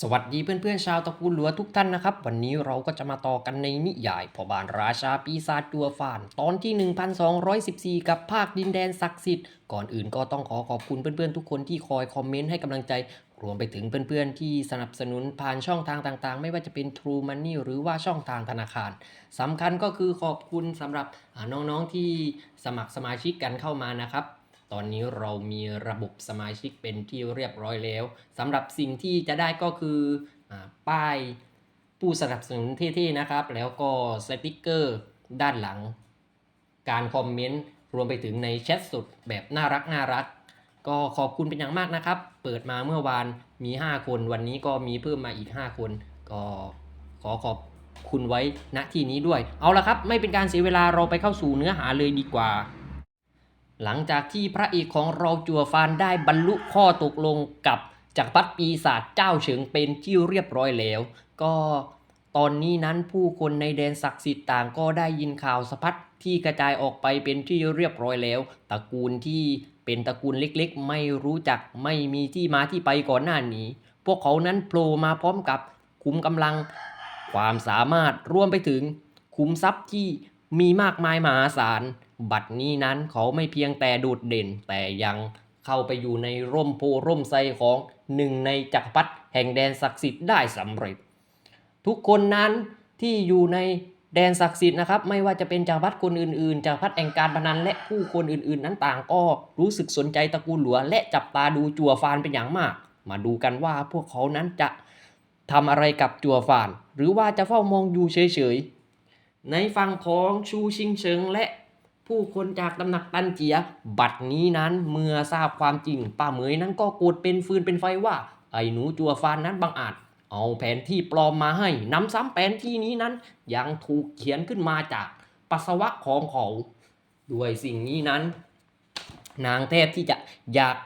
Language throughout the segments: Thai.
สวัสดีเพื่อนๆชาวตระกูลหลัวทุกท่านนะครับ วันนี้เราก็จะมาต่อกันในนิยายพอบานราชาปีศาจตัวฟาน ตอนที่ 1214 กับภาคดินแดนศักดิ์สิทธิ์ก่อนอื่นก็ต้องขอขอบคุณเพื่อนๆทุกคนที่คอยคอมเมนต์ให้กำลังใจ รวมไปถึงเพื่อนๆที่สนับสนุนผ่านช่องทางต่างๆ ไม่ว่าจะเป็น True Money หรือว่าช่องทางธนาคารสำคัญก็คือขอบคุณสำหรับน้องๆที่สมัครสมาชิกกันเข้ามานะครับ ตอนนี้เรามีระบบสมาชิกเป็นที่เรียบร้อยแล้วสำหรับสิ่งที่จะได้ก็คืออป้ายผู้สนับสนุนเท่ๆนะครับ แล้วก็สติกเกอร์ด้านหลัง การคอมเมนต์รวมไปถึงในแชทสดแบบน่ารักน่ารักก็ขอบคุณเป็นอย่างมากนะครับ เปิดมาเมื่อวานมี 5 คน วันนี้ก็มีเพิ่มมาอีก 5 คน ก็ขอขอบคุณไว้ณที่นี้ด้วย เอาละครับ ไม่เป็นการเสียเวลาเราไปเข้าสู่เนื้อหาเลยดีกว่า หลังจากที่พระเอกของเราจัวฟานได้บรรลุข้อตกลงกับจักรพรรดิปีศาจเจ้าเฉิงเป็นที่เรียบร้อยแล้ว ก็ตอนนี้นั้นผู้คนในแดนศักดิ์สิทธิ์ต่างก็ได้ยินข่าวสะพัดที่กระจายออกไปเป็นที่เรียบร้อยแล้ว ตระกูลที่เป็นตระกูลเล็กๆ ไม่รู้จักไม่มีที่มาที่ไปก่อนหน้านี้ พวกเขานั้นโผล่มาพร้อมกับขุมกำลัง ความสามารถรวมไปถึงขุมทรัพย์ที่มีมากมายมหาศาล บัดนี้นั้นเขาไม่เพียงแต่โดดเด่น แต่ยังเข้าไปอยู่ในร่มโพร่มไทรของหนึ่งในจักรพรรดิแห่งแดนศักดิ์สิทธิ์ได้สำเร็จ ทุกคนนั้นที่อยู่ในแดนศักดิ์สิทธิ์นะครับ ไม่ว่าจะเป็นจักรพรรดิคนอื่นๆจักรพรรดิแห่งการพนันและผู้คนอื่นๆ นั้นต่างก็รู้สึกสนใจตระกูลหลวงและจับตาดูจัวฟานเป็นอย่างมาก มาดูกันว่าพวกเขานั้นจะทำอะไรกับจัวฟาน หรือว่าจะเฝ้ามองอยู่เฉยๆในฝั่งของชูชิงเฉิงและ ผู้คนจากตำหนักตันเจีย บัดนี้นั้นเมื่อทราบความจริง ป้าเหมยนั้นก็โกรธเป็นฟืนเป็นไฟว่า ไอ้หนูจัวฟานนั้นบังอาจ เอาแผนที่ปลอมมาให้นำซ้ำแผนที่นี้นั้น ยังถูกเขียนขึ้นมาจากปัสสาวะของเขาด้วยสิ่งนี้นั้น นางแทบที่จะอยาก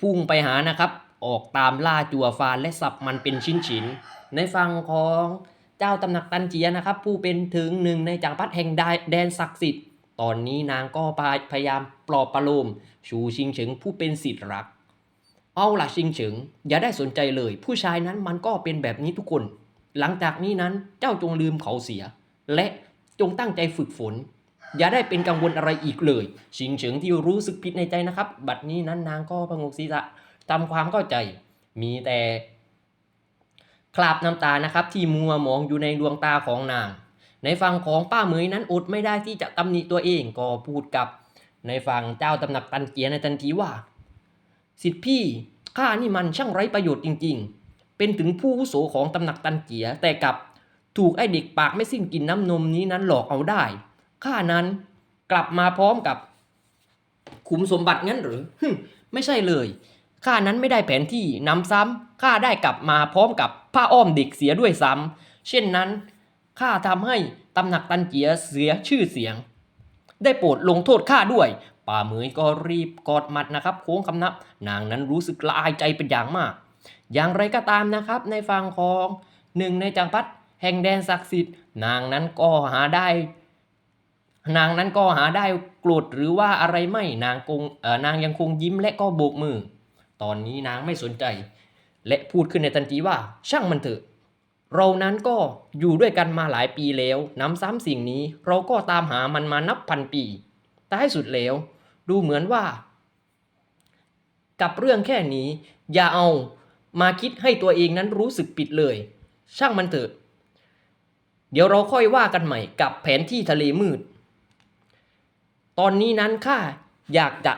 พุ่งไปหานะครับ ออกตามล่าจัวฟานและสับมันเป็นชิ้นๆในฝั่งของเจ้าตำหนักตันเจียนะครับ ผู้เป็นถึงหนึ่งในจักรพรรดิแห่งแดนศักดิ์สิทธิ์ ตอนนี้นางก็พยายามปลอบประโลม ชูชิงเฉิงผู้เป็นสิทธิ์รัก เอาละชิงเฉิง อย่าได้สนใจเลย ผู้ชายนั้นมันก็เป็นแบบนี้ทุกคน หลังจากนี้นั้นเจ้าจงลืมเขาเสีย และจงตั้งใจฝึกฝน อย่าได้เป็นกังวลอะไรอีกเลย ชิงเฉิงที่รู้สึกผิดในใจนะครับ บัดนี้นั้นนางก็พงกศีรษะทำความเข้าใจ มีแต่คราบน้ำตานะครับที่มัวมองอยู่ในดวงตาของนาง ในฝั่งของป้าเหมยนั้นอดไม่ได้ที่จะตำหนิตัวเองก็พูดกับ ในฝั่งเจ้าตำหนักตันเกียในทันทีว่า สิทธิพี่ข้านี่มันช่างไร้ประโยชน์จริง ๆ เป็นถึงผู้อาวุโสของตำหนักตันเกียแต่กลับถูกไอเด็กปากไม่สิ้นกินน้ำนมนี้นั้นหลอกเอาได้ข้านั้นกลับมาพร้อมกับ ขุมสมบัติงั้นหรือฮึไม่ใช่เลยข้านั้นไม่ได้แผนที่นำซ้ำข้าได้กลับมาพร้อมกับผ้าอ้อมเด็กเสียด้วยซ้ำเช่นนั้น ข้าทำให้ตำหนักตันเจียเสียชื่อเสียง ได้โปรดลงโทษข้าด้วย ป่าเหมยก็รีบกอดมัดนะครับ โค้งคำนับ นางนั้นรู้สึกละอายใจเป็นอย่างมาก อย่างไรก็ตามนะครับในฝั่งของหนึ่งในจักรพรรดิแห่งแดนศักดิ์สิทธิ์ นางนั้นก็หาได้ นางนั้นก็หาได้โกรธหรือว่าอะไรไม่นางคงเออนางยังคงยิ้มและก็โบกมือ ตอนนี้นางไม่สนใจ และพูดขึ้นในทันทีว่าช่างมันเถอะ เรานั้นก็อยู่ด้วยกันมาหลายปีแล้วน้ำซ้ำสิ่งนี้ เราก็ตามหามันมานับพันปีท้ายสุดแล้ว ดูเหมือนว่า กับเรื่องแค่นี้ อย่าเอามาคิดให้ตัวเองนั้นรู้สึกผิดเลย ช่างมันเถอะ เดี๋ยวเราค่อยว่ากันใหม่กับแผนที่ทะเลมืด ตอนนี้นั้นข้าอยากจะ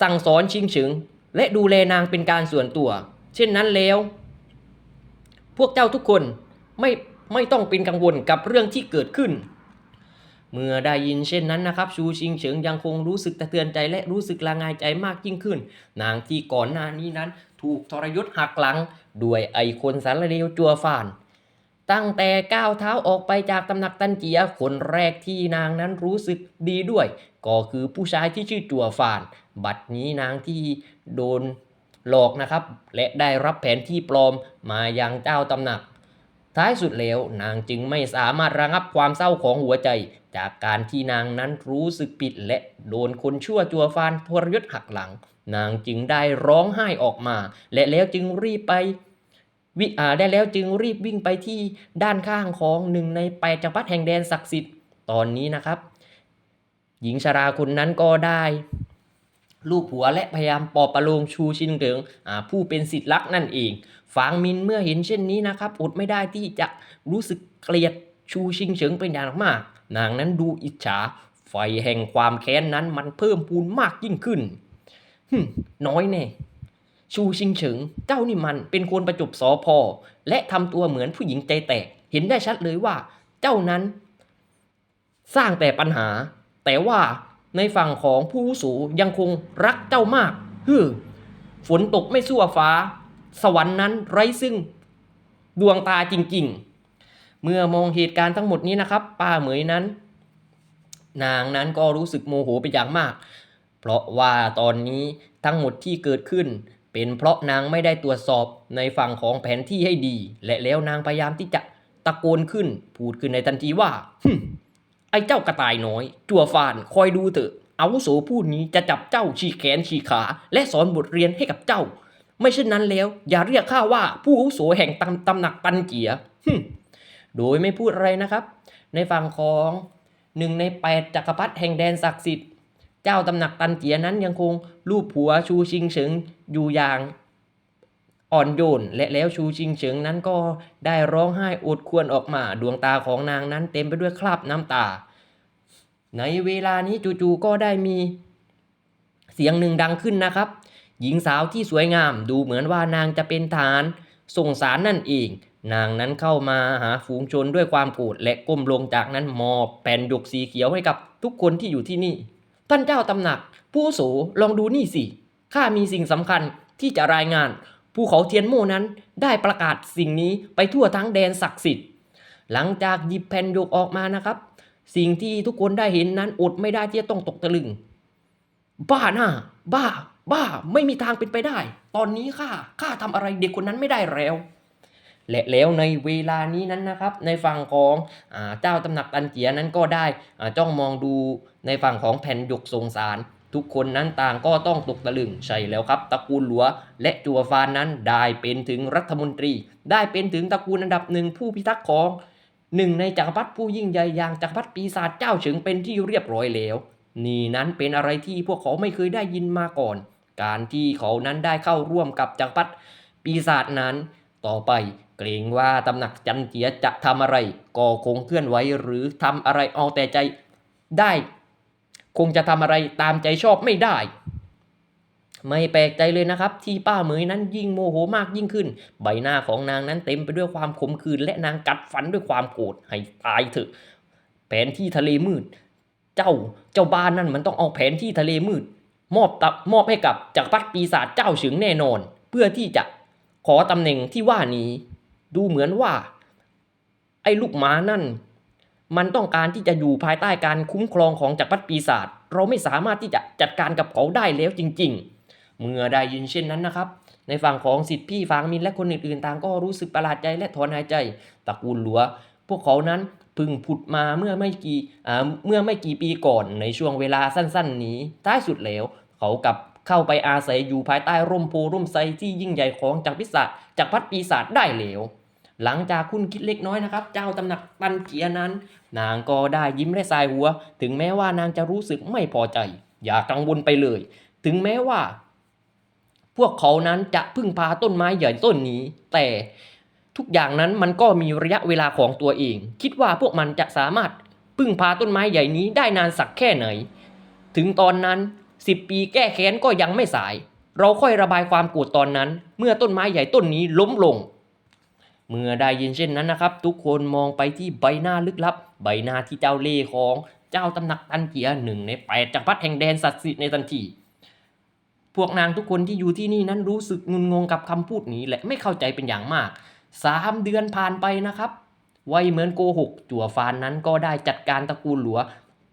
สั่งสอนชิงฉิงและดูแลนางเป็นการส่วนตัว เช่นนั้นแล้ว พวกเจ้าทุกคนไม่ไม่ต้องเป็นกังวลกับเรื่องที่เกิดขึ้น เมื่อได้ยินเช่นนั้นนะครับ ชูชิงเฉิงยังคงรู้สึกตะเตือนใจและรู้สึกละงายใจมากยิ่งขึ้น นางที่ก่อนหน้านี้นั้น ถูกทรยศหักหลัง ด้วยไอคนสารเลวจัวฟานตั้งแต่ก้าวเท้าออกไปจากตำหนักตันเจียคนแรกที่นางนั้นรู้สึกดีด้วย ก็คือผู้ชายที่ชื่อจัวฟาน บัดนี้นางที่โดน หลอกนะครับ และได้รับแผนที่ปลอมมายังเจ้าตำหนัก ท้ายสุดแล้วนางจึงไม่สามารถระงับความเศร้าของหัวใจ จากการที่นางนั้นรู้สึกผิดและโดนคนชั่วจัวฟานทรยศหักหลัง นางจึงได้ร้องไห้ออกมา และแล้วจึงรีบไปวิอ่าได้แล้วจึงรีบวิ่งไปที่ด้านข้างของหนึ่งในแปดจักรพรรดิแห่งแดนศักดิ์สิทธิ์ตอนนี้นะครับ หญิงชราคนนั้นก็ได้ ลูกหัวและพยายามปอบประโลมชูชินเหลิงผู้เป็นสิทธิรักนั่นเองฟางมินเมื่อเห็นเช่นนี้นะครับอดไม่ได้ที่จะรู้สึกเกลียดชูชิงเฉิงเป็นอย่างมาก นางนั้นดูอิจฉาไฟแห่งความแค้นนั้นมันเพิ่มพูนมากยิ่งขึ้นหึน้อยแน่ชูชิงเฉิง เจ้านี่มันเป็นคนประจบสอพอและทำตัวเหมือนผู้หญิงใจแตก เห็นได้ชัดเลยว่า เจ้านั้น สร้างแต่ปัญหา แต่ว่า ในฝั่งของผู้วุโสูยังคงรักเจ้ามากฮึมฝนตกไม่สู้ฟ้า สวรรค์นั้นไร้ซึ่งดวงตาจริงๆ เมื่อมองเหตุการณ์ทั้งหมดนี้นะครับ ป้าเหมยนั้น นางนั้นก็รู้สึกโมโหเป็นอย่างมาก เพราะว่าตอนนี้ทั้งหมดที่เกิดขึ้น เป็นเพราะนางไม่ได้ตรวจสอบในฝั่งของแผนที่ให้ดี และแล้วนางพยายามที่จะตะโกนขึ้น พูดขึ้นในทันทีว่าฮึ ไอ้เจ้ากระต่ายน้อย จั่วฟานคอยดูเถอะอาวุโสผู้นี้จะจับเจ้าฉีกแขนฉีกขา และสอนบทเรียนให้กับเจ้า ไม่เช่นนั้นแล้ว อย่าเรียกข้าว่าผู้อาวุโสแห่งตำตำหนักตันเจียฮึมโดยไม่พูดอะไรนะครับ ในฝั่งของหนึ่งในแปดจักรพรรดิแห่งแดนศักดิ์สิทธิ์ เจ้าตำหนักตันเจียนั้นยังคงรูปผัวชูชิงเฉิงอยู่อย่าง อ่อนโยนและแล้วชูชิงเฉิงนั้นก็ได้ร้องไห้อดควรออกมาดวงตาของนางนั้นเต็มไปด้วยคราบน้ำตา ในเวลานี้จู่ๆก็ได้มีเสียงหนึ่งดังขึ้นนะครับ หญิงสาวที่สวยงามดูเหมือนว่านางจะเป็นฐานส่งสารนั่นเอง นางนั้นเข้ามาหาฝูงชนด้วยความโกรธและก้มลงจากนั้นมอบแผ่นหยกสีเขียวให้กับทุกคนที่อยู่ที่นี่ ท่านเจ้าตำหนัก ผู้โสลองดูนี่สิข้ามีสิ่งสำคัญที่จะรายงาน ภูเขาเทียนโม่นั้นได้ประกาศสิ่งนี้ไปทั่วทั้งแดนศักดิ์สิทธิ์ หลังจากหยิบแผ่นหยกออกมานะครับ สิ่งที่ทุกคนได้เห็นนั้นอดไม่ได้ที่จะต้องตกตะลึง บ้าหน่ะบ้า บ้า ไม่มีทางเป็นไปได้ ตอนนี้ข้า ข้าทำอะไรเด็กคนนั้นไม่ได้แล้วและแล้วในเวลานี้นั้นนะครับ ในฝั่งของอเจ้าตำหนักตันเจียนั้นก็ได้จ้องมองดูในฝั่งของแผ่นหยกทรงสาร ทุกคนนั้นต่างก็ต้องตกตะลึงใช่แล้วครับตระกูลหลัว และจัวฟานนั้นได้เป็นถึงรัฐมนตรี ได้เป็นถึงตระกูลอันดับหนึ่งผู้พิทักษ์ของหนึ่งในจักรพรรดิผู้ยิ่งใหญ่อย่างจักรพรรดิปีศาจเจ้าเฉิงเป็นที่เรียบร้อยแล้ว นี่นั้นเป็นอะไรที่พวกเขาไม่เคยได้ยินมาก่อน การที่เขานั้นได้เข้าร่วมกับจักรพรรดิปีศาจนั้น ต่อไปเกรงว่าตำหนักจันเจียจะทำอะไร ก็คงเคลื่อนไหวหรือทำอะไรเอาแต่ใจได้ คงจะทำอะไรตามใจชอบไม่ได้ ไม่แปลกใจเลยนะครับ ที่ป้าเหมยนั้นยิ่งโมโหมากยิ่งขึ้น ใบหน้าของนางนั้นเต็มไปด้วยความขมขื่นและนางกัดฟันด้วยความโกรธให้ตายเถอะ แผนที่ทะเลมืด เจ้าเจ้าบ้านนั่นมันต้องเอาแผนที่ทะเลมืด มอบตับมอบให้กับจักรพรรดิปีศาจเจ้าฉิงแน่นอน เพื่อที่จะขอตำแหน่งที่ว่านี้ ดูเหมือนว่า ไอ้ลูกหมานั่น มันต้องการที่จะอยู่ภายใต้การคุ้มครองของจักรพรรดิปีศาจเราไม่สามารถที่จะจัดการกับเขาได้แล้วจริง ๆ เมื่อได้ยินเช่นนั้นนะครับ ในฝั่งของสิทธิพี่ฟางมินและคนอื่นๆต่างก็รู้สึกประหลาดใจและถอนหายใจตระกูลหลัว พวกเขานั้นพิ่งผุดมาเมื่อไม่กี่เมื่อไม่กี่ปีก่อนในช่วงเวลาสั้น ๆ นี้ท้ายสุดแล้ว เขากับเข้าไปอาศัยอยู่ภายใต้ร่มโพร่มไทรที่ยิ่งใหญ่ของจักรพิศาจจักรพรรดิปีศาจได้แล้วหลังจากคุณคิดเล็กน้อยนะครับ เจ้าตำหนักตันเจียนั้น นางก็ได้ยิ้มและสายหัว ถึงแม้ว่านางจะรู้สึกไม่พอใจ อย่ากังวลไปเลย ถึงแม้ว่า พวกเขานั้นจะพึ่งพาต้นไม้ใหญ่ต้นนี้ แต่ทุกอย่างนั้นมันก็มีระยะเวลาของตัวเอง คิดว่าพวกมันจะสามารถพึ่งพาต้นไม้ใหญ่นี้ได้นานสักแค่ไหน ถึงตอนนั้น10ปีแก้แค้นก็ยังไม่สาย เราค่อยระบายความโกรธตอนนั้น เมื่อต้นไม้ใหญ่ต้นนี้ล้มลง เมื่อได้ยินเช่นนั้นนะครับ ทุกคนมองไปที่ใบหน้าลึกลับ ใบหน้าที่เจ้าเล่ห์ของเจ้าตำหนักตันเกียหนึ่งในแปดจักรพรรดิแห่งแดนศักดิ์สิทธิ์ในทันทีพวกนางทุกคนที่อยู่ที่นี่นั้นรู้สึกงุนงงกับคำพูดนี้และไม่เข้าใจเป็นอย่างมากสามเดือนผ่านไปนะครับไวยเหมือนโกหกจั่วฟานนั้นก็ได้จัดการตระกูลหลัว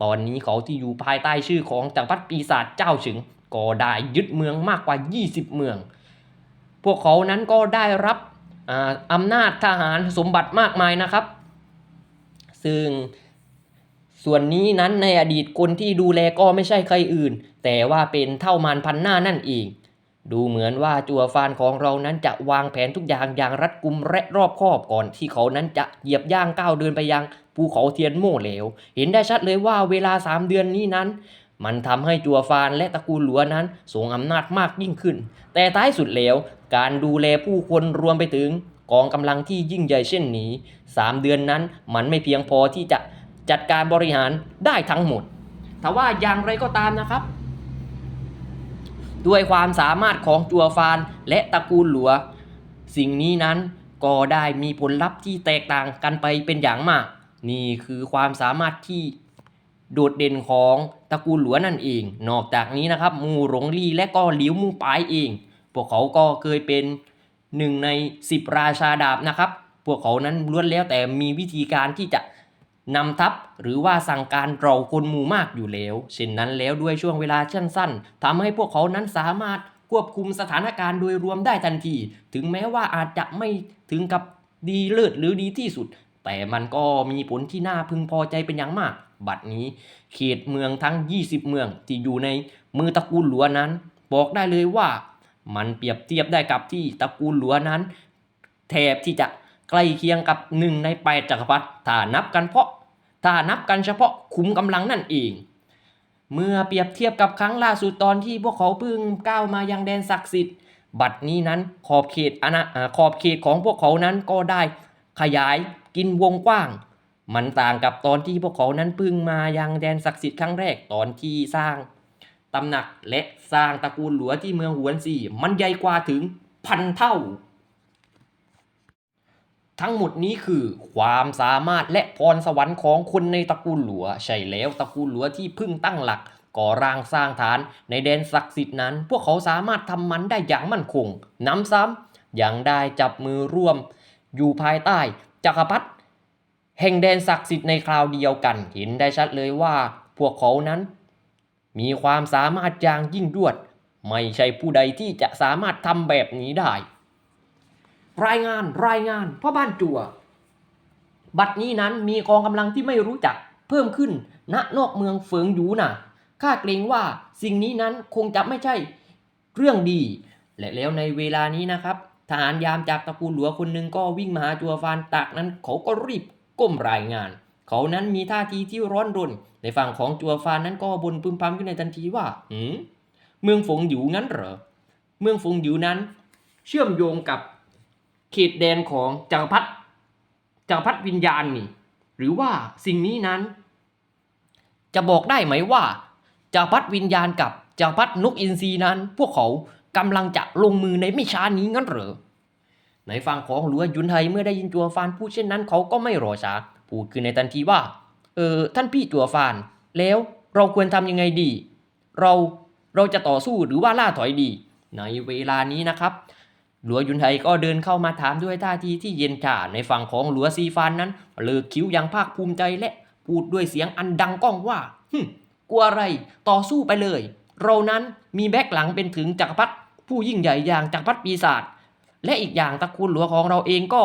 ตอนนี้เขาที่อยู่ภายใต้ชื่อของจักรพรรดิปีศาจเจ้าฉึงก็ได้ยึดเมืองมากกว่า 20 เมือง พวกเขานั้นก็ได้รับ อำนาจทหารสมบัติมากมายนะครับ ซึ่งส่วนนี้นั้นในอดีตคนที่ดูแลก็ไม่ใช่ใครอื่น แต่ว่าเป็นเท่ามานพันหน้านั่นเองดูเหมือนว่าจัวฟานของเรานั้นจะวางแผนทุกอย่างอย่างรัดกุมและรอบคอบก่อนที่เขานั้นจะเหยียบย่างก้าวเดินไปยังภูเขาเทียนโม่เหลว เห็นได้ชัดเลยว่าเวลาสามเดือนนี้นั้น มันทำให้จัวฟานและตระกูลหลัวนั้นทรงอำนาจมากยิ่งขึ้น แต่ท้ายสุดแล้ว การดูแลผู้คนรวมไปถึงกองกำลังที่ยิ่งใหญ่เช่นนี้สามเดือนนั้นมันไม่เพียงพอที่จะจัดการบริหารได้ทั้งหมดแต่ว่าอย่างไรก็ตามนะครับ ด้วยความสามารถของจัวฟานและตระกูลหลัว สิ่งนี้นั้นก็ได้มีผลลัพธ์ที่แตกต่างกันไปเป็นอย่างมาก นี่คือความสามารถที่โดดเด่นของตระกูลหลัวนั่นเอง นอกจากนี้นะครับ มูหลงลี่และก็หลิวมูปายเอง วกเขาก็เคยเป็นหนึ่งในสิบราชาดาบนะครับ พวกเขานั้นล้วนแล้วแต่มีวิธีการที่จะนำทัพหรือว่าสั่งการเราคนหมู่มากอยู่แล้ว เช่นนั้นแล้วด้วยช่วงเวลาสั้นๆทำให้พวกเขานั้นสามารถควบคุมสถานการณ์โดยรวมได้ทันที ถึงแม้ว่าอาจจะไม่ถึงกับดีเลิศหรือดีที่สุด แต่มันก็มีผลที่น่าพึงพอใจเป็นอย่างมาก บัดนี้เขตเมืองทั้ง 20 เมืองที่อยู่ในมือตระกูลหลัวนั้น บอกได้เลยว่า มันเปรียบเทียบได้กับที่ตระกูลหลัวนั้น แทบที่จะใกล้เคียงกับหนึ่งในแปดจักรพรรดิถ้านับกันเพราะถ้านับกันเฉพาะขุมกำลังนั่นเอง เมื่อเปรียบเทียบกับครั้งล่าสุดตอนที่พวกเขาเพิ่งก้าวมายังแดนศักดิ์สิทธิ์ บัดนี้นั้นขอบเขตอาณาอ่าขอบเขตของพวกเขานั้นก็ได้ ขยายกินวงกว้าง มันต่างกับตอนที่พวกเขานั้นเพิ่งมายังแดนศักดิ์สิทธิ์ครั้งแรกตอนที่สร้าง ตำหนักและสร้างตระกูลหลัวที่เมืองหวนซีมันใหญ่กว่าถึงพันเท่า ทั้งหมดนี้คือความสามารถและพรสวรรค์ของคนในตระกูลหลัว ใช่แล้วตระกูลหลัวที่พิ่งตั้งหลักก่อร่างสร้างฐานในแดนศักดิ์สิทธิ์นั้น พวกเขาสามารถทำมันได้อย่างมั่นคงน้ำซ้ำยังได้จับมือร่วม อยู่ภายใต้จักรพรรดิแห่งแดนศักดิ์สิทธิ์ในคราวเดียวกันเห็นได้ชัดเลยว่า พวกเขานั้น มีความสามารถอย่างยิ่งยวด ไม่ใช่ผู้ใดที่จะสามารถทำแบบนี้ได้ รายงานรายงานพ่อบ้านจัว บัดนี้นั้นมีกองกำลังที่ไม่รู้จักเพิ่มขึ้นณนอกเมืองเฟิงยูน่ะข้าเกรงว่าสิ่งนี้นั้นคงจะไม่ใช่เรื่องดี และแล้วในเวลานี้นะครับทหารยามจากตระกูลหลัวคนหนึ่งก็วิ่งมาหาจัวฟานตากนั้นเขาก็รีบก้มรายงาน เขานั้นมีท่าทีที่ร้อนรน ในฝั่งของจัวฟานนั้นก็บนพึมพำขึ้นในทันทีว่าหืมเมืองฟงหยูงั้นเหรอ เมืองฟงหยูนั้น เชื่อมโยงกับเขตแดนของจักรพรรดิจักรพรรดิวิญญาณนี่ หรือว่าสิ่งนี้นั้น จะบอกได้ไหมว่าจักรพรรดิวิญญาณกับจักรพรรดินกอินทรีนั้น พวกเขากำลังจะลงมือในไม่ช้านี้งั้นเหรอในฝั่งของหลัวยุนไทเมื่อได้ยินจัวฟานพูดเช่นนั้น เขาก็ไม่รอช้า พูดขึ้นในทันทีว่า เออท่านพี่จัวฟาน แล้วเราควรทำยังไงดี เราเราจะต่อสู้หรือว่าล่าถอยดี ในเวลานี้นะครับ หลัวยุนไทก็เดินเข้ามาถามด้วยท่าทีที่เย็นชาในฝั่งของหลัวซีฟานนั้นเลิกคิ้วอย่างภาคภูมิใจและพูดด้วยเสียงอันดังก้องว่าฮึกลัวอะไรต่อสู้ไปเลย เรานั้นมีแบ็กหลังเป็นถึงจักรพรรดิผู้ยิ่งใหญ่อย่างจักรพรรดิปีศาจและอีกอย่างตระกูลหลวงของเราเองก็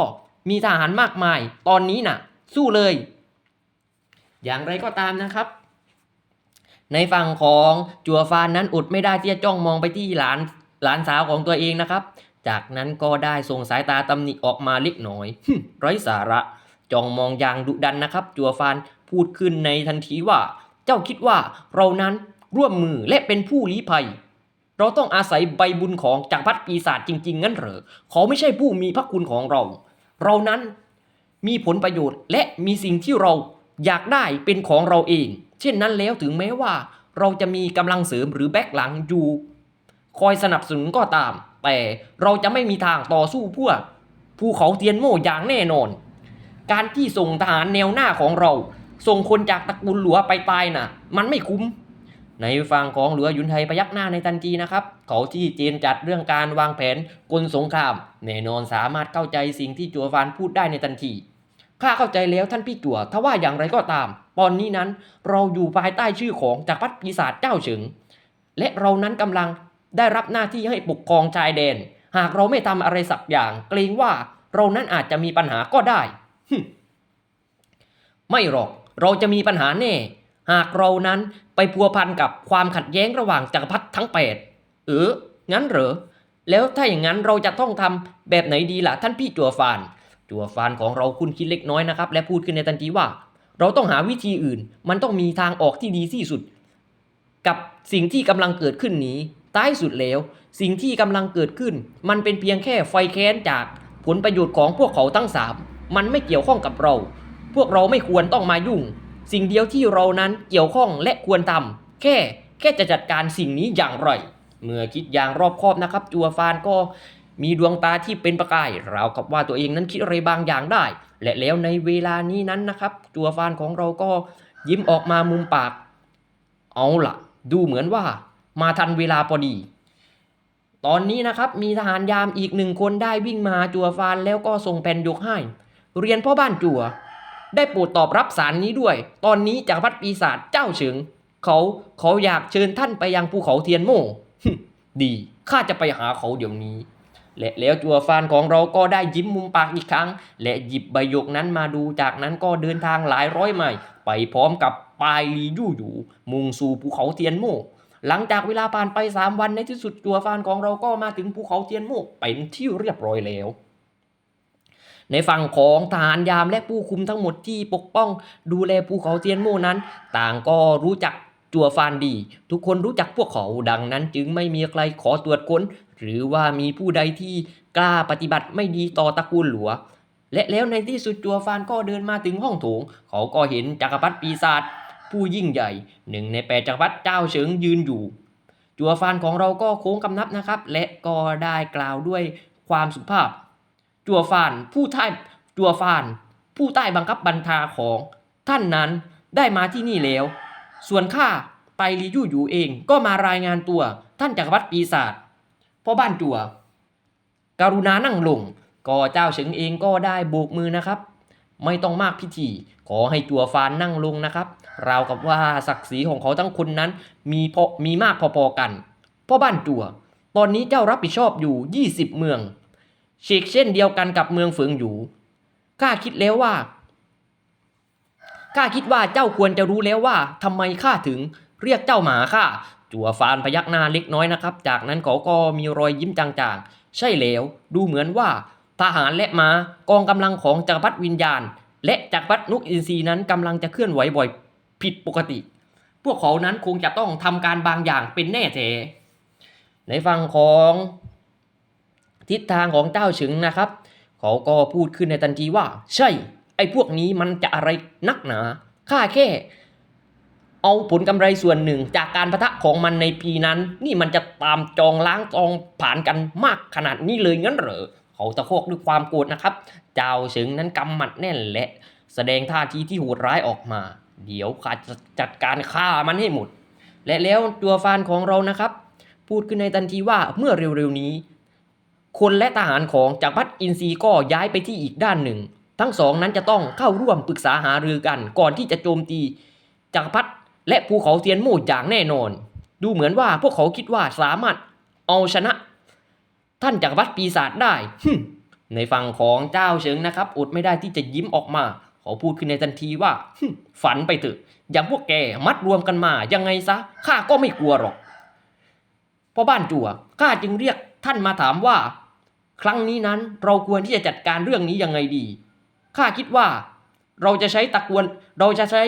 มีทหารมากมาย ตอนนี้น่ะ สู้เลย อย่างไรก็ตามนะครับ ในฝั่งของจัวฟานนั้นอดไม่ได้ที่จะจ้องมองไปที่หลานหลานสาวของตัวเองนะครับ จากนั้นก็ได้ส่งสายตาตำหนิออกมาเล็กน้อยไร้สาระจ้องมองอย่างดุดันนะครับ จัวฟานพูดขึ้นในทันทีว่า เจ้าคิดว่าเรานั้นร่วมมือและเป็นผู้ลี้ภัย เราต้องอาศัยใบบุญของจักรพรรดิปีศาจจริง ๆ งั้นเหรอเขาไม่ใช่ผู้มีพระคุณของเรา เรานั้น มีผลประโยชน์ และมีสิ่งที่เราอยากได้เป็นของเราเอง เช่นนั้นแล้วถึงแม้ว่า เราจะมีกำลังเสริมหรือแบ็กหลังอยู่ คอยสนับสนุนก็ตาม แต่เราจะไม่มีทางต่อสู้เพื่อภูเขาเทียนโม่อย่างแน่นอน การที่ส่งทหารแนวหน้าของเรา ส่งคนจากตระกูลหลัวไปตายน่ะ มันไม่คุ้ม ในฝั่งของหลัวยุนไทยพยักหน้าในทันทีนะครับ เขาที่เจนจัดเรื่องการวางแผนกลสงคราม แน่นอนสามารถเข้าใจสิ่งที่จัวฟานพูดได้ในทันที ข้าเข้าใจแล้วท่านพี่จัวถ้าว่าอย่างไรก็ตาม ตอนนี้นั้นเราอยู่ภายใต้ชื่อของจักรพรรดิปีศาจเจ้าเฉิง และเรานั้นกำลังได้รับหน้าที่ให้ปกครองชายแดน หากเราไม่ทำอะไรสักอย่าง เกรงว่าเรานั้นอาจจะมีปัญหาก็ได้ ไม่หรอก เราจะมีปัญหาแน่ หากเรานั้นไปพัวพันกับความขัดแย้งระหว่างจักรพรรดิทั้งแปดเอองั้นเหรอ แล้วถ้าอย่างนั้นเราจะต้องทำแบบไหนดีล่ะท่านพี่จัวฟาน จัวฟานของเราคุณคิดเล็กน้อยนะครับ และพูดขึ้นในทันทีว่า เราต้องหาวิธีอื่น มันต้องมีทางออกที่ดีที่สุด กับสิ่งที่กำลังเกิดขึ้นนี้ท้ายสุดแล้ว สิ่งที่กำลังเกิดขึ้น มันเป็นเพียงแค่ไฟแค้นจากผลประโยชน์ของพวกเขาทั้งสามมันไม่เกี่ยวข้องกับเรา พวกเราไม่ควรต้องมายุ่ง สิ่งเดียวที่เรานั้นเกี่ยวข้องและควรทำแค่แค่จะจัดการสิ่งนี้อย่างไร เมื่อคิดอย่างรอบคอบนะครับ จัวฟานก็ มีดวงตาที่เป็นประกายราวกับว่าตัวเองนั้นคิดอะไรบางอย่างได้ และแล้วในเวลานี้นั้นนะครับจัวฟานของเราก็ยิ้มออกมามุมปาก เอาล่ะ ดูเหมือนว่ามาทันเวลาพอดี ตอนนี้นะครับมีทหารยามอีกหนึ่งคนได้วิ่งมาจัวฟานแล้วก็ส่งแผ่นยกให้ เรียนพ่อบ้านจัว ได้โปรดตอบรับสารนี้ด้วย ตอนนี้จักรพรรดิปีศาจเจ้าเฉิงเขาเขาอยากเชิญท่านไปยังภูเขาเทียนโม่ดีข้าจะไปหาเขาเดี๋ยวนี้ และแล้วจัวฟานของเราก็ได้ยิ้มมุมปากอีกครั้ง และหยิบใบหยกนั้นมาดูจากนั้นก็เดินทางหลายร้อยไมล์ไปพร้อมกับปายลียู่อยู่มุ่งสู่ภูเขาเทียนโม่หลังจากเวลาผ่านไป 3 วันในที่สุดจัวฟานของเราก็มาถึงภูเขาเทียนโม่เป็นที่เรียบร้อยแล้ว ในฝั่งของทหารยามและผู้คุมทั้งหมดที่ปกป้อง ดูแลภูเขาเทียนโม่นั้น ต่างก็รู้จัก จัวฟานดี ทุกคนรู้จักพวกเขาดังนั้นจึงไม่มีใครขอตรวจค้น หรือว่ามีผู้ใดที่กล้าปฏิบัติไม่ดีต่อตระกูลหลัว และแล้วในที่สุดจัวฟานก็เดินมาถึงห้องโถง เขาก็เห็นจักรพรรดิปีศาจผู้ยิ่งใหญ่หนึ่งในแปดจักรพรรดิเจ้าเฉิงยืนอยู่ จัวฟานของเราก็โค้งกำนับนะครับ และก็ได้กล่าวด้วยความสุภาพ จัวฟานผู้ใต้จัวฟาน ผู้ใต้บังคับบัญชาของท่านนั้นได้มาที่นี่แล้ว ส่วนข้าไปลียู่อยู่เองก็มารายงานตัวท่านจักรพรรดิปีศาจพ่อบ้านจัวกรุณานั่งลงก็เจ้าเฉิงเองก็ได้โบกมือนะครับ ไม่ต้องมากพิธี ขอให้จัวฟานนั่งลงนะครับราวกับว่าศักดิ์ศรีของเขาทั้งคนนั้น มีพอมีมากพอๆกันพ่อบ้านจัวตอนนี้เจ้ารับผิดชอบอยู่ 20 เมืองเชกเช่นเดียวกันกับเมืองเฟิงอยู่ข้าคิดแล้วว่า ข้าคิดว่าเจ้าควรจะรู้แล้วว่าทำไมข้าถึงเรียกเจ้าหมาข้าจัวฟานพยักหน้าเล็กน้อยนะครับ จากนั้นเขาก็มีรอยยิ้มจางๆ ใช่แล้ว ดูเหมือนว่า ทหารและม้ากองกำลังของจักรพรรดิวิญญาณ และจักรพรรดินุกอินทรีนั้นกำลังจะเคลื่อนไหวบ่อยผิดปกติ พวกเขานั้นคงจะต้องทำการบางอย่างเป็นแน่แท้ในฝั่งของทิศทางของเจ้าฉึงนะครับ เขาก็พูดขึ้นในทันทีว่า ใช่ อ้พวกนี้มันจะอะไรนักหนาข้าแค่ เอาผลกำไรส่วนหนึ่ง จากการประทะของมันในปีนั้น นี่มันจะตามจองล้างจองผ่านกันมากขนาดนี้เลยงั้นเหรอเขาตะโคกด้วยความโกรธนะครับ เจ้าเฉิงนั้นกำหมัดแน่นและแสดงท่าทีที่โหดร้ายออกมา เดี๋ยวข้าจะจัดการฆ่ามันให้หมด และแล้วตัวฟานของเรานะครับ พูดขึ้นในทันทีว่าเมื่อเร็วๆนี้ คนและทหารของจักรพรรดิอินทรีก็ย้ายไปที่อีกด้านหนึ่ง ทั้งสองนั้นจะต้องเข้าร่วมปรึกษาหารือกัน ก่อนที่จะโจมตีจักรพรรดิและภูเขาเทียนโม่อย่างแน่นอน ดูเหมือนว่าพวกเขาคิดว่าสามารถเอาชนะ ท่านจักรพรรดิปีศาจได้ในฝั่งของเจ้าเฉิงนะครับอดไม่ได้ที่จะยิ้มออกมาเขาพูดขึ้นในทันทีว่าฝันไปเถอะอย่างพวกแกมัดรวมกันมายังไงซะข้าก็ไม่กลัวหรอกพ่อบ้านจั่วข้าจึงเรียกท่านมาถามว่า ครั้งนี้นั้นเราควรที่จะจัดการเรื่องนี้ยังไงดี ข้าคิดว่าเราจะใช้ตระกูลเราจะใช้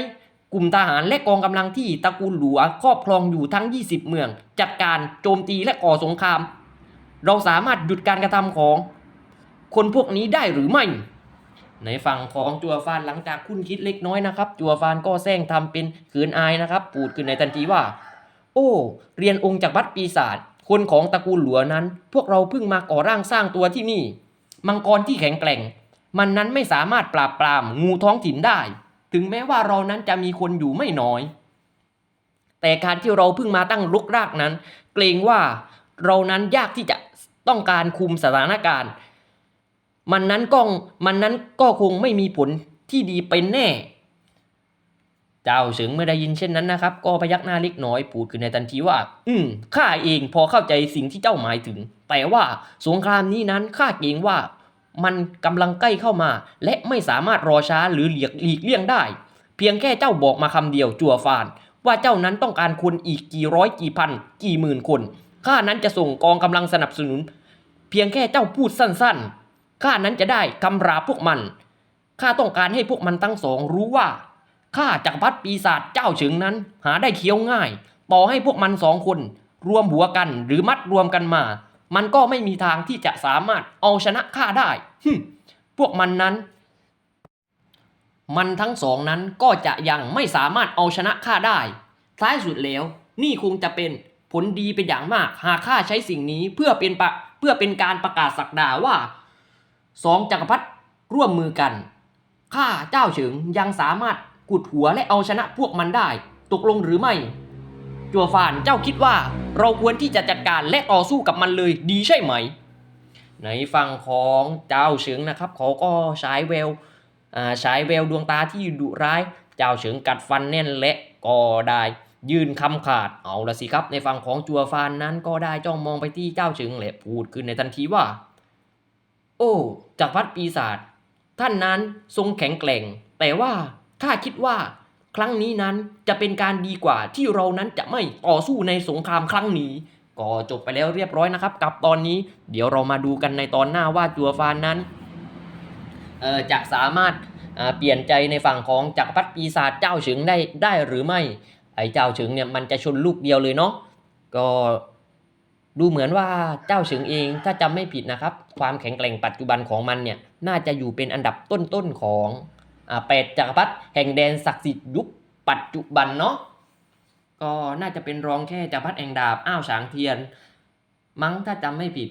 กลุ่มทหารและกองกำลังที่ตระกูลหลัวครอบครองอยู่ทั้ง 20 เมือง จัดการโจมตีและก่อสงคราม เราสามารถหยุดการกระทำของ คนพวกนี้ได้หรือไม่ ในฝั่งของจัวฟานหลังจากคุณคิดเล็กน้อยนะครับ จัวฟานก็แซงทำเป็นขืนอายนะครับ ปูดขึ้นในทันทีว่า โอ้ เรียนองค์จากวัดปีศาจคนของตระกูลหลัวนั้น พวกเราเพิ่งมาก่อร่างสร้างตัวที่นี่ มังกรที่แข็งแกร่ง มันนั้นไม่สามารถปราบปรามงูท้องถิ่นได้ ถึงแม้ว่าเรานั้นจะมีคนอยู่ไม่น้อย แต่การที่เราเพิ่งมาตั้งรกรากนั้น เกรงว่าเรานั้นยากที่จะต้องการคุมสถานการณ์ มันนั้นก็มันนั้นก็คงไม่มีผลที่ดีเป็นแน่ เจ้าเฉิงเมื่อได้ยินเช่นนั้นนะครับ ก็พยักหน้าเล็กน้อยพูดขึ้นในทันทีว่า อืมข้าเองพอเข้าใจสิ่งที่เจ้าหมายถึง แต่ว่าสงครามนี้นั้นข้าเกรงว่า มันกำลังใกล้เข้ามา และไม่สามารถรอช้าหรือหลีกหลีกเลี่ยงได้ เพียงแค่เจ้าบอกมาคำเดียวจั่วฟาน ว่าเจ้านั้นต้องการคนอีกกี่ร้อยกี่พัน กี่หมื่นคนข้านั้นจะส่งกองกำลังสนับสนุน เพียงแค่เจ้าพูดสั้นๆข้านั้นจะได้กำราพวกมันข้าต้องการให้พวกมันทั้งสองรู้ว่าข้าจักรพรรดิปีศาจเจ้าเฉิงนั้น หาได้เคี้ยวง่าย ต่อให้พวกมันสองคน รวมหัวกันหรือมัดรวมกันมา มันก็ไม่มีทางที่จะสามารถเอาชนะข้าได้หึพวกมันนั้น มันทั้งสองนั้นก็จะยังไม่สามารถเอาชนะข้าได้ ท้ายสุดแล้ว นี่คงจะเป็นผลดีเป็นอย่างมาก หากข้าใช้สิ่งนี้เพื่อเป็นปะเพื่อเป็นการประกาศสักดาว่าสองจักรพรรดิร่วมมือกัน ข้าเจ้าเฉิงยังสามารถกุดหัวและเอาชนะพวกมันได้ ตกลงหรือไม่ จัวฟานเจ้าคิดว่าเราควรที่จะจัดการและต่อสู้กับมันเลยดีใช่ไหม ในฝั่งของเจ้าเฉิงนะครับ เขาก็ใช้แววอ่าใช้แววดวงตาที่ดุร้าย เจ้าเฉิงกัดฟันแน่นและก็ได้ ยื่นคำขาดเอาละสิครับ ในฝั่งของจัวฟานนั้นก็ได้จ้องมองไปที่เจ้าเฉิงและพูดขึ้นในทันทีว่า โอ้จักรพรรดิปีศาจท่านนั้นทรงแข็งแกร่ง แต่ว่าข้าคิดว่า ครั้งนี้นั้นจะเป็นการดีกว่าที่เรานั้นจะไม่ต่อสู้ในสงครามครั้งนี้ ก็จบไปแล้วเรียบร้อยนะครับ กับตอนนี้เดี๋ยวเรามาดูกันในตอนหน้าว่าจัวฟานนั้นจะสามารถเปลี่ยนใจในฝั่งของจักรพรรดิปีศาจเจ้าเฉิงได้ได้หรือไม่ ไอ้เจ้าเฉิงเนี่ยมันจะชนลูกเดียวเลยเนาะก็ดูเหมือนว่าเจ้าเฉิงเองถ้าจำไม่ผิดนะครับ ความแข็งแกร่งปัจจุบันของมันเนี่ยน่าจะอยู่เป็นอันดับต้นๆของ อ่าแปดจักรพรรดิแห่งแดนศักดิ์สิทธิ์ยุคปัจจุบันเนาะก็น่าจะเป็นรองแค่จักรพรรดิแห่งดาบอ้าวฉางเทียน มั้งถ้าจำไม่ผิด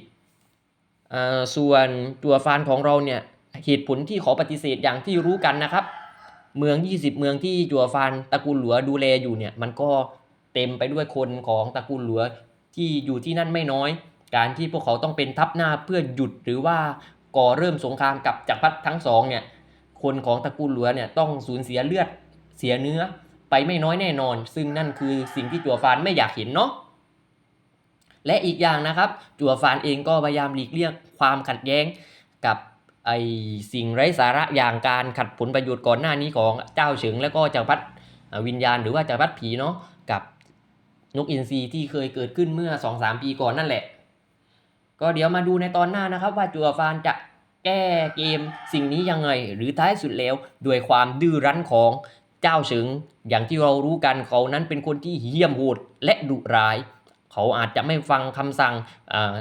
อ่อส่วนตัวฟานของเราเนี่ยเหตุผลที่ขอปฏิเสธอย่างที่รู้กันนะครับ เมือง 20 เมืองที่จัวฟานตระกูลหลัวดูแลอยู่เนี่ยมันก็เต็มไปด้วยคนของตระกูลหลัวที่อยู่ที่นั่นไม่น้อย การที่พวกเขาต้องเป็นทัพหน้าเพื่อหยุดหรือว่าก่อเริ่มสงครามกับจักรพรรดิทั้งสองเนี่ย คนของตระกูลหลัวเนี่ยต้องสูญเสียเลือดเสียเนื้อไปไม่น้อยแน่นอน ซึ่งนั่นคือสิ่งที่จัวฟานไม่อยากเห็นเนาะและอีกอย่างนะครับ จัวฟานเองก็พยายามหลีกเลี่ยงความขัดแย้งกับไอสิ่งไร้สาระอย่างการขัดผลประโยชน์ก่อนหน้านี้ของเจ้าเฉิง และก็จักรพรรดิวิญญาณหรือว่าจักรพรรดิผีเนาะกับนกอินทรีที่เคยเกิดขึ้นเมื่อ 2-3 ปีก่อนนั่นแหละ ก็เดี๋ยวมาดูในตอนหน้านะครับว่าจัวฟานจะ แก้เกมสิ่งนี้ยังไง หรือท้ายสุดแล้วด้วยความดื้อรั้นของเจ้าเฉิง อย่างที่เรารู้กันเขานั้นเป็นคนที่เหี้ยมโหดและดุร้าย เขาอาจจะไม่ฟังคำสั่ง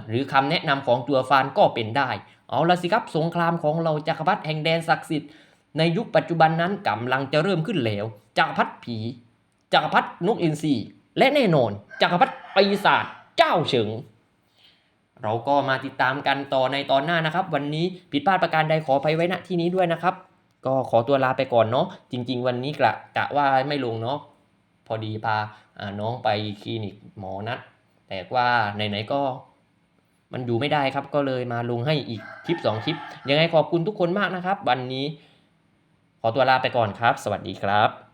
หรือคำแนะนำของจัวฟานก็เป็นได้ เอาละสิครับสงครามของเราจักรพรรดิแห่งแดนศักดิ์สิทธิ์ในยุคปัจจุบันนั้นกำลังจะเริ่มขึ้นแล้วจักรพรรดิผีจักรพรรดินกอินทรีและแน่นอนจักรพรรดิปีศาจเจ้าเฉิง เราก็มาติดตามกันต่อในตอนหน้านะครับ วันนี้ผิดพลาดประการใดขออภัยไว้ณที่นี้ด้วยนะครับ ก็ขอตัวลาไปก่อนเนาะจริง ๆ วันนี้กะกะว่าไม่ลงเนาะพอดีพาอ่าน้องไปคลินิกหมอนัดแต่ว่าไหนๆก็มันอยู่ไม่ได้ครับก็เลยมาลงให้อีกคลิป 2 คลิป ยังไงขอบคุณทุกคนมากนะครับ วันนี้ขอตัวลาไปก่อนครับ สวัสดีครับ